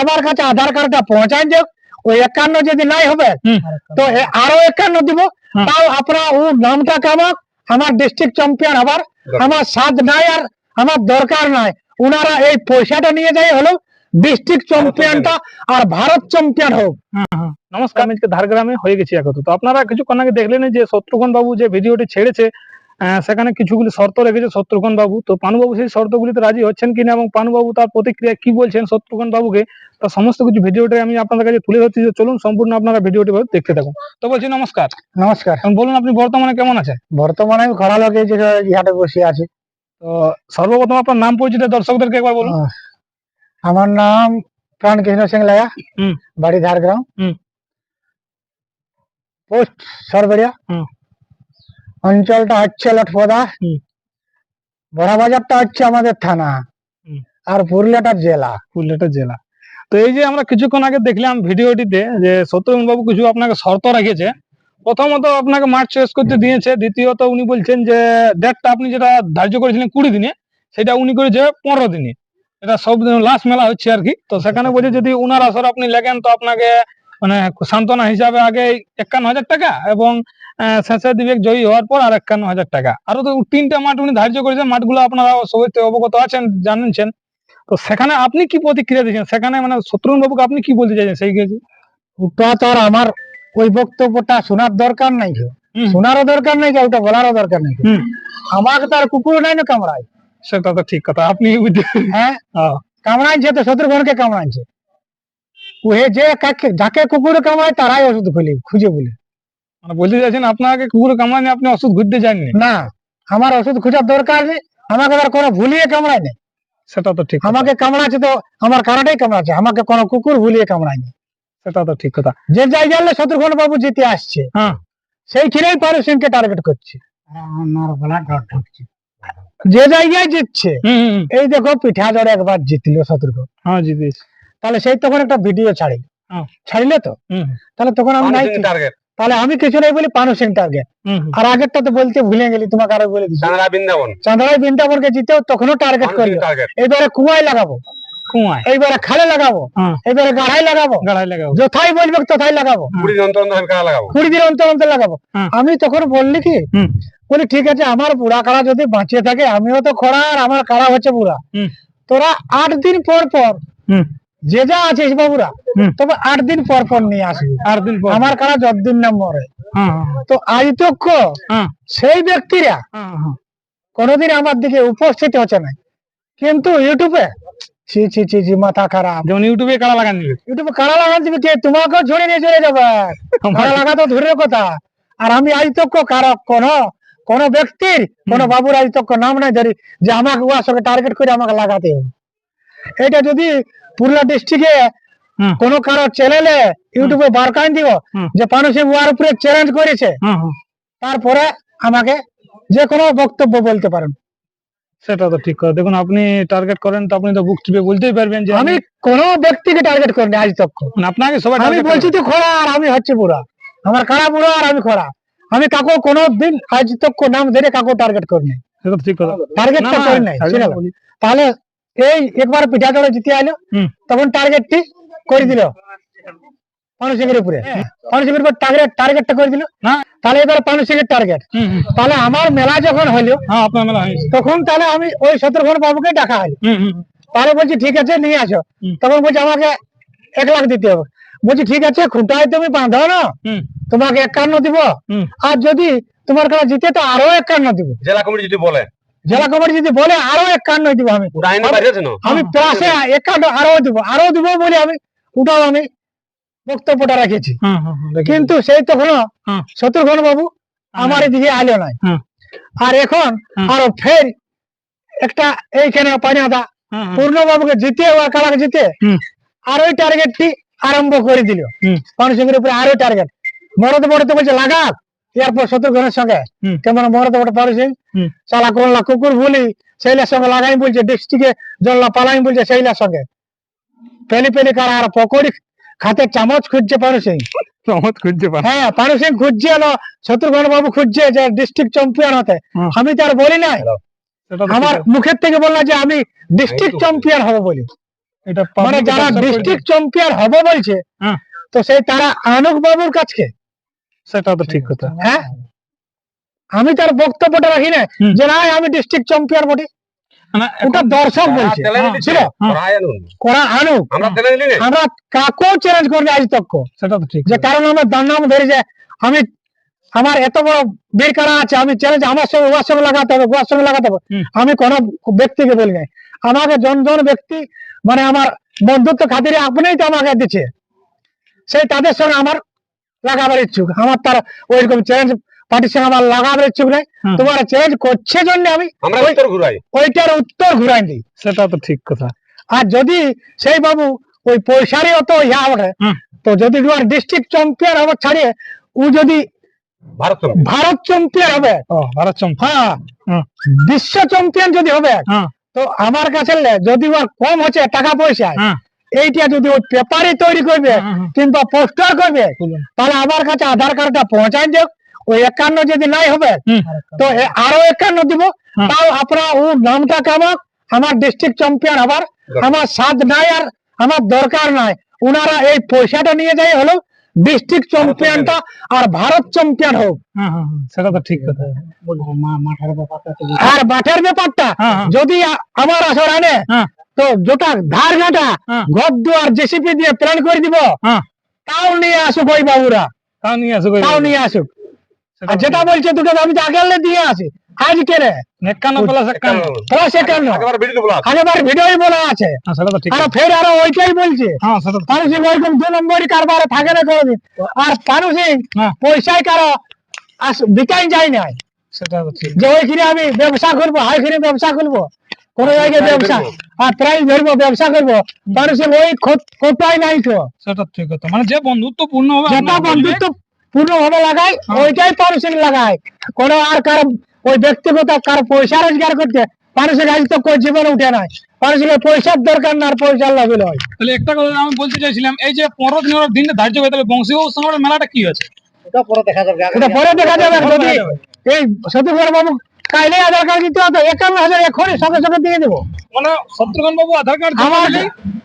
আমার কাছে আধার কার্ডটা পৌঁছায় যাক ওই একান্ন যদি নাই হবে তো আরও একান্ন দিব। তাও আপনার ও নামটা কামাক আমার ডিস্ট্রিক্ট চ্যাম্পিয়ন হবার আমার স্বাদ নাই আর আমার দরকার নাই। ওনারা এই পয়সাটা নিয়ে যায় হলো ডিস্ট্রিক্ট চ্যাম্পিয়নটা আর ভারত চ্যাম্পিয়ন হোক। নমস্কার আমি ঝাড়গ্রামে হয়ে গেছি একত তো আপনারা কিছুক্ষণ আগে দেখলেন যে শত্রুঘ্ন বাবু যে ভিডিওটি ছেড়েছে সেখানে কিছুগুলি শর্ত রেখেছে শত্রুঘ্ন বাবু। তো পানুবাবু সেই শর্তগুলিতে রাজি হচ্ছেন কিনা এবং পানুবাবু তার প্রতিক্রিয়া কি বলছেন শত্রুঘ্ন বাবুকে তা সমস্ত কিছু ভিডিওটি আমি আপনাদের কাছে তুলে ধরছি। যে চলুন সম্পূর্ণ আপনারা ভিডিওটি দেখতে থাকুন। তো বলছি নমস্কার। নমস্কার। বলুন আপনি বর্তমানে কেমন আছেন? বর্তমানে আমি খরা লোকে যে ইহাতে বসে আছি। তো সর্বপ্রথম আপনার নাম পরিচিত দর্শকদেরকে একবার বলুন। আমার নাম প্রাণ কৃষ্ণ সিং লাগা হুম। বাড়ি ঝাড়গ্রাম হুম। পোস্ট সরবরিয়া হুম। অঞ্চলটা হচ্ছে লটপদা বড় বাজারটা হচ্ছে আমাদের থানা। আর পুরুলিয়াটার জেলা। পুরুলিয়াটা জেলা। তো এই যে আমরা কিছুক্ষণ আগে দেখলাম ভিডিওটিতে যে সত্যরঞ্জন বাবু কিছু আপনাকে শর্ত রেখেছে। প্রথমত আপনাকে মাঠ চয়েস করতে দিয়েছে। দ্বিতীয়ত উনি বলছেন যে ডেটটা আপনি যেটা ধার্য করেছিলেন কুড়ি দিনে সেটা উনি করেছে পনেরো দিনে। এটা সব লাস্ট মেলা হচ্ছে আর কি। তো সেখানে বলছে যদি উনার আসর আপনি লেগেন তো আপনাকে মানে সান্ত্বনা হিসাবে আগে একান্ন হাজার টাকা এবং আহ, শেষে দিবে জয়ী হওয়ার পর আর একান্ন হাজার টাকা। আরও তো তিনটে মাঠ উনি ধার্য করেছেন মাঠগুলো আপনারা সবাই তো অবগত আছেন জানেন তো সেখানে আপনি কি প্রতিক্রিয়া দিয়েছেন সেখানে মানে শত্রুঘ্ন বাবুকে আপনি কি বলতে চাইছেন সেই ক্ষেত্রে ওটা তো আর আমার ওই বক্তব্যটা শোনার দরকার নাই শোনারও দরকার নাই ওটা বলারও দরকার নেই। আমাকে তো আর কুকুর নাই না কামড়ায়। সেটা তো ঠিক কথা আপনি হ্যাঁ। কামড়াইছে তো শত্রুঘ্নকে কামড়াইছে। ওহে যে কাকে যাকে কুকুর কামড়ায় তারাই ওষুধ খুলে খুঁজে বলে। মানে বলতে চাইছেন আপনাকে কুকুর কামড়ানি আপনি ওষুধ ঘুরতে যাননি? না আমার ওষুধ খোঁজার দরকার নেই আমাকে আর কোনো ভুলিয়ে কামড়ায় নেই। সেটা তো ঠিক আমাকে কামড়াচ্ছে তো আমার কারাটাই কামড়াচ্ছে আমাকে কোনো কুকুর ভুলিয়ে কামড়ায়নি। সেটা তো ঠিক কথা। যে জায়গায় শত্রুঘ্ন বাবু জিতে আসছে হ্যাঁ। সেইখানেই পারু সিংকে টার্গেট করছে যে জায়গায় জিতছে। এই দেখো পিঠা জড়ে একবার জিতলো শত্রুঘ্ন। হ্যাঁ জি দিয়েছি তাহলে সেই তখন একটা ভিডিও ছাড়িল। হ্যাঁ। ছাড়িলে তো? হুম তাহলে তখন আমি নাই টার্গেট তাহলে আমি কিছু নাই বলি পানু সিং হুম। আর আগেরটা তো বলতে ভুলে গেলি তোমাকে আরও বলে দিচ্ছি। চাঁদড়া বৃন্দাবন। বৃন্দাবনকে জিতেও তখনও টার্গেট টার্গেট এইবারে কুয়ায় লাগাবো। কুয়ায়? এইবারে খালে লাগাবো। হ্যাঁ। এইবারে গাড়াই লাগাবো। গাড়াই লাগাবো। যথাই বলবে তথাই লাগাবো। কুড়ি যন্ত্র কারা লাগাবো। কুড়ি দিন অন্তর অন্তর লাগাবো। হ্যাঁ। আমি তখন বললি কি। বলি ঠিক আছে আমার বুড়া কাড়া যদি বাঁচিয়ে থাকে আমিও তো খরা আর আমার কাড়া হচ্ছে বুড়া? তোরা আট দিন পর পর যে যা আছে বাবুরা তবে আট দিন পর পর নিয়ে আসবি। আট দিন পর। আমার কাড়া যতদিন না মরে তো হ্যাঁ সেই ব্যক্তিরা কোনোদিন আমার দিকে উপস্থিত হচ্ছে না। কিন্তু ইউটিউবে ছি ছি ছি ছি মাথা খারাপ। যেমন ইউটিউবে কারা লাগান দিবে। ইউটিউবে কারা লাগান দিবি কে? তোমাকেও ঝরে নিয়ে চলে যাবে। কারা লাগা তো দূরের কথা। আর আমি আজ তক কারও কোন কোন ব্যক্তির কোন বাবুর আজ তক নাম নাই ধরি যে আমাকে উহার সঙ্গে টার্গেট করে আমাকে লাগাতে হবে। এটা যদি পুরুলিয়া ডিস্ট্রিক্টে। কোন কারও চ্যানেলে ইউটিউবে বারকান দিব। যে মানুষের উহার উপরে চ্যালেঞ্জ করেছে। তারপরে আমাকে যে কোনো বক্তব্য বলতে পারেন। সেটা তো ঠিক কথা। দেখুন আপনি টার্গেট করেন তো আপনি তো বুক টিপে বলতেই পারবেন যে আমি কোন ব্যক্তিকে টার্গেট করিনি আজ তক। মানে আপনাকে সবাই আমি বলছি তো খরা আর আমি হচ্ছে বুড়া। আমার কারা বুড়া আর আমি খরা আমি কাকু কোনো দিন আজ তক নাম ধরে কাকু টার্গেট করিনি। সেটা ঠিক কথা। টার্গেট না, তো নাই target বুঝলে? বলি। তাহলে এই একবার পিঠা চড়ে জিতে আইলো তখন টার্গেটটি করে দিল। উপরে। উপর টার্গেট টার্গেটটা করে দিল। তাহলে এবার টার্গেট আমার মেলা যখন হলো হ্যাঁ আপনার মেলা হয়েছে। তখন তাহলে আমি ওই শত্রুঘ্ন বাবুকে ডাকা হলো। তাহলে বলছি ঠিক আছে নিয়ে আসো। তখন বলছি আমাকে এক লাখ দিতে হবে। বলছি ঠিক আছে খুঁটায় তুমি বাঁধো না। হুম। তোমাকে একান্ন দিব। আর যদি তোমার কাছে জিতে তো আরও একান্ন দিব। জেলা কমিটি যদি বলে। জেলা কমিটি যদি বলে আরও একান্ন দিব আমি আমি প্লাসে একান্ন আরও দিব আরও দিব বলে আমি ওটাও আমি বক্তব্যটা রেখেছি। কিন্তু সেই তখন। শত্রুঘ্ন বাবু আমার এদিকে আলো নাই। আর এখন। আরও ফের একটা এইখানে পানিয়াদা হ্যাঁ হ্যাঁ, পূর্ণ বাবুকে জিতে ওর কালাকে জিতে। আর ওই টার্গেটটি আরম্ভ করে দিল হুম। মানুষ সিংহের উপরে আরও টার্গেট বড় তো বলছে লাগা এরপর শত্রুঘ্নের সঙ্গে? কেমন মরতে মরতে পারু সিং চালা করলা কুকুর বলি সেইলার সঙ্গে লাগাই বলছে ডিস্ট্রিক্টে জল্লা পালাই বলছে সেইলার সঙ্গে। পেলি পেলি কারা আর পকড়ি খাতে চামচ খুঁজছে পারু সিং চমৎ খুঁজতে পারেন হ্যাঁ খুঁজছে শত্রুঘ্ন বাবু খুঁজছে যে ডিস্ট্রিক্ট চ্যাম্পিয়ন হতে। আমি তো আর বলি ঠিক আমার মুখের থেকে বললাম যে আমি ডিস্ট্রিক্ট চ্যাম্পিয়ন হব বলি। এটা মানে যারা ডিস্ট্রিক্ট চ্যাম্পিয়ন হবে বলছে হ্যাঁ। তো সেই তারা আনুক বাবুর কাছে। সেটা তো ঠিক কথা। হ্যাঁ? আমি তার বক্তব্যটা রাখি না যে না আমি ডিস্ট্রিক্ট চ্যাম্পিয়ন বটে। ওটা দর্শক বলছে। হ্যাঁ, আনুক আমরা কাকেও চ্যালেঞ্জ আজ তক। সেটা তো ঠিক যে কারণ আমার দাম নাম ধরে যে আমি আমার এত বড় বীর কারা আছে আমি চ্যালেঞ্জ আমার সঙ্গে ওর সঙ্গে লাগাতে হবে ওর সঙ্গে লাগাতে হবে। আমি কোনো ব্যক্তিকে বলি নাই। আমাকে জন জন ব্যক্তি মানে আমার বন্ধুত্ব খাতিরে আপনিই তো আমাকে দিচ্ছে। সেই তাদের সঙ্গে আমার লাগাবার ইচ্ছুক। আমার তার ওইরকম চ্যালেঞ্জ পার্টির সঙ্গে আমার লাগাবার ইচ্ছুক নাই। তোমার চ্যালেঞ্জ করছে জন্য আমি ওইটার উত্তর ঘুরাই দিই সেটা তো ঠিক কথা। আর যদি সেই বাবু ওই পয়সারই অত ইয়া ওঠে তো যদি তোমার ডিস্ট্রিক্ট চ্যাম্পিয়ন হবে ছাড়িয়ে ও যদি ভারত। চ্যাম্পিয়ন হবে ও ভারত হ্যাঁ বিশ্ব চ্যাম্পিয়ন যদি হবে হ্যাঁ তো আমার কাছে যদি ওর কম হচ্ছে টাকা পয়সা এইটা যদি ওই পেপারে তৈরি করবে হুম, হুম। কিংবা পোস্টার করবে তাহলে আমার কাছে আধার কার্ডটা পৌঁছাই দেব ওই একান্ন যদি নাই হবে তো আরও একান্ন দিব। তাও আপনারা ও নামটা কামাক আমার ডিস্ট্রিক্ট চ্যাম্পিয়ন হবার আমার স্বাদ নাই আর আমার দরকার নাই। উনারা এই পয়সাটা নিয়ে যায় হলো ডিস্ট্রিক্ট চ্যাম্পিয়নটা আর ভারত চ্যাম্পিয়ন হোক। হ্যাঁ হ্যাঁ হ্যাঁ, সেটা তো ঠিক কথা। আর মাঠের ব্যাপারটা হ্যাঁ, হ্যাঁ। যদি আমার আসর আনে হ্যাঁ। তো যেটা ধার ঘাটা হ্যাঁ। ঘর দুয়ার জেসিপি দিয়ে প্ল্যান করে দিব। হ্যাঁ। তাও নিয়ে আসুক ওই বাবুরা। তাও নিয়ে আসো তাও নিয়ে আসুক। আর যেটা বলছে দুটো আমি তো আগের দিয়ে আসি আজ কেনে একান্ন প্লাস একান্ন। প্লাস একান্ন। একেবারে ভিডিও বলা আছে। আগেবার ভিডিওই বলা আছে। হ্যাঁ সেটা তো ঠিক আর ফের আরও ওইটাই বলছে। সেটা তো পানু সিং ওইরকম দু নম্বরই কারবারে থাকে না কোনোদিন। আর হ্যাঁ। পয়সায় কারও বিকাই যায় যে ওইখানে আমি ব্যবসা করব হাইখানে ব্যবসা করব। কোন জায়গায় ব্যবসা আর ধরবো ব্যবসা করব। সিং ওই কোটাই নাই তো। সেটা ঠিক কথা। মানে যে বন্ধুত্ব পূর্ণ হবে যেটা আপনারা বন্ধুত্ব পূর্ণ ভাবে লাগাই হ্যাঁ। ওইটাই লাগায় কোনো আর কারও ওই ব্যক্তিগত কারও পয়সা রোজগার করতে সিং আজ তো জীবনে উঠে নাই। সিং পয়সার দরকার না আর পয়সার লাভে নয় তাহলে একটা কথা আমি বলতে চাইছিলাম এই যে পনেরো দিনের দিনটা ধার্য হয়ে তাহলে সঙ্গে মেলাটা কি আছে এটা পরে দেখা যাবে পরে দেখা যাবে। এই সতীপুর বাবু কাইলে আধার কার্ড দিতে হবে একান্ন হাজার এখনই সঙ্গে সঙ্গে দিয়ে দেবো মানে শত্রুঘ্ন বাবু আধার কার্ড আমার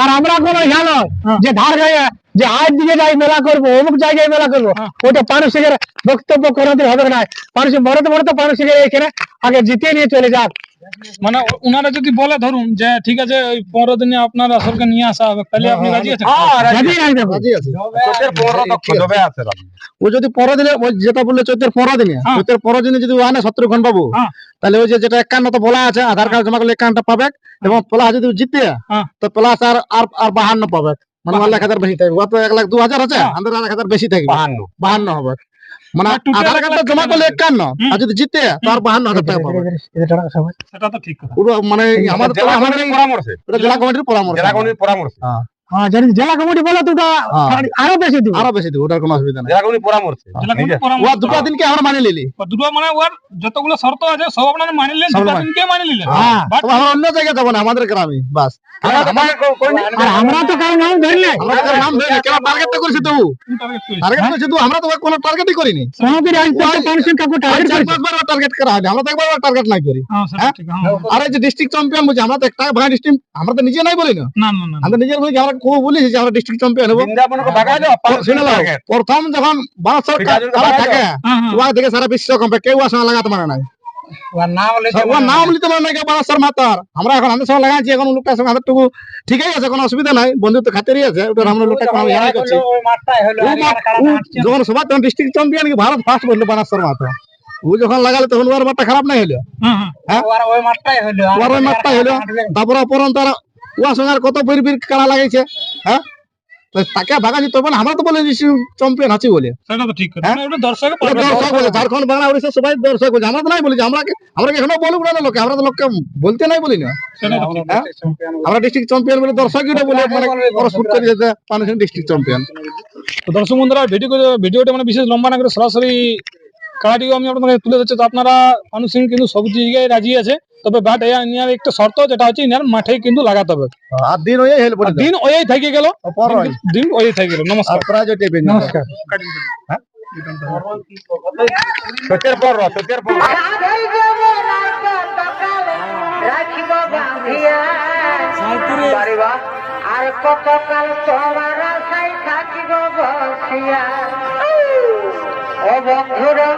আর আমরা কোনো ইয়া নয় হ্যাঁ। যে ধার গায়ে যে আজ দিকে যাই মেলা করব অমুক জায়গায় মেলা করব হ্যাঁ। ওটা মানুষের বক্তব্য কোনোদিন হবে না মানুষের মরতে মরতে মানুষের এখানে আগে জিতে নিয়ে চলে যাক মানে ওনারা যদি বলে ধরুন যে ঠিক আছে ওই পনেরো দিনে আপনার আসলকে নিয়ে আসা হবে তাহলে আপনি রাজি আছেন হ্যাঁ। ও যদি পনেরো দিনে ওই যেটা বললে পনেরো দিনে হ্যাঁ। পনেরো দিনে যদি আনে শত্রুঘ্ন বাবু হ্যাঁ। তাহলে ওই যে যেটা একান্ন তো বলা আছে আধার কার্ড জমা করলে একান্ন পাবে এবং প্লাস যদি জিতে হ্যাঁ। তো প্লাস আর আর আর বাহান্ন পাবে মানে এক হাজার বেশি থাকবে এক লাখ দু হাজার আছে হ্যাঁ। আমাদের এক হাজার বেশি থাকবে বাহান্ন বাহান্ন হবে মানে total আধার এক কার্ডটা জমা করলে একান্ন। আর যদি জিতে তো বাহান্ন হাজার টাকা পাবে। সেটা তো ঠিক কথা। মানে আমাদের জেলা আমাদের কমিটির পরামর্শে। এটা জেলা কমিটির পরামর্শ। জেলা কমিটির পরামর্শে। হ্যাঁ। জেলা কমিটি বলে তো হ্যাঁ। আরও বেশি দিব। আরও বেশি দিব ওটার কোনো অসুবিধা নেই। জেলা কমিটির পরামর্শে। জেলা নিজে কমিটির পরামর্শ। ও দুটো দিনকে আমরা মানে নিলি। দুটো মানে ওর যতগুলো শর্ত আছে সব আপনারা মানে নিলেন সব মানে- দিনকে মানে নিলেন। হ্যাঁ। আমরা অন্য জায়গায় যাব না আমাদের গ্রামে বাস। আমরা তো মানে আমরা তো নাম কেন টার্গেট আমরা কোনো টার্গেটই করিনি। কাকু টার্গেট চার পাঁচবার টার্গেট করা হয়নি আমরা তো একবার টার্গেট নাই করি। হ্যাঁ, সেটা হ্যাঁ? ঠিক, হ্যাঁ, হ্যাঁ। আর এই যে ডিস্ট্রিক্ট চ্যাম্পিয়ন বলছি আমরা তো একটা ভাই ডিস্ট্রিক্ট আমরা তো নিজে নাই বলি না। না না না না। আমরা নিজের বলি আমরা যে আমরা ডিস্ট্রিক্ট চ্যাম্পিয়ন হব। প্রথম যখন থাকে হ্যাঁ, হ্যাঁ। ওয়া থেকে সারা বিশ্ব কম্পে কেউ আসলে লাগাতে পারে নাই। নাম লিতে পারে না কেউ বারাসর মাতার। আমরা এখন আমাদের সঙ্গে লাগাচ্ছি এখন লোকটার সঙ্গে আমাদের ঠিকই আছে কোনো অসুবিধা নাই। বন্ধুত্ব খাতেরই আছে ওটা আমরা লোকটা কোনো ইয়ে করছি। ও মাঠ- ও যখন সবার তখন ডিস্ট্রিক্ট চ্যাম্পিয়ন কি ভারত ফার্স্ট বলল মাতা। ও যখন লাগালে তখন ওর মাঠটা খারাপ নাই হলো। হ্যাঁ, হ্যাঁ। ওর ওই মাঠটাই হলো তারপরে অপরন্ত সঙ্গে কত বীর বীর কাড়া লাগাইছে হ্যাঁ? তো তাকে ভাগাছি তবে আমরা তো বলে চ্যাম্পিয়ন আছি বলে। তো হ্যাঁ? মানে দর্শক বলে ঝাড়খণ্ড বাংলা উড়িষ্যা সবাই দর্শক বলছে আমরা তো নাই আমরা আমরা কি এখনও বলব না লোকে? আমরা তো লোককে বলতে নাই বলি না। তো। হ্যাঁ? আমরা ডিস্ট্রিক্ট চ্যাম্পিয়ন বলে দর্শকই ওটা বলে মানে করে যেতে ডিস্ট্রিক্ট চ্যাম্পিয়ন তো দর্শক বন্ধুরা ভিডিও ভিডিওটা মানে বিশেষ লম্বা না করে সরাসরি কারাটিও আমি আপনাদের তুলে ধরছি। তো আপনারা মানুষ কিন্তু সব জায়গায় রাজি আছে। তবে বাট ইনার একটা শর্ত যেটা হচ্ছে ইনার মাঠে কিন্তু লাগাতে হবে। আর দিন ওই হেল বলে দিন ওই থেকে গেল। দিন ওই থেকে গেল। নমস্কার। প্রাইজ পেয়ে নমস্কার। সত্যের পর র, সত্যের পর র। রাধে দেবে না টাকা রাখিব। বাঁধিয়া পারিবা আর কতকাল তোমার আশায় থাকিব বসিয়া। ও বন্ধুরা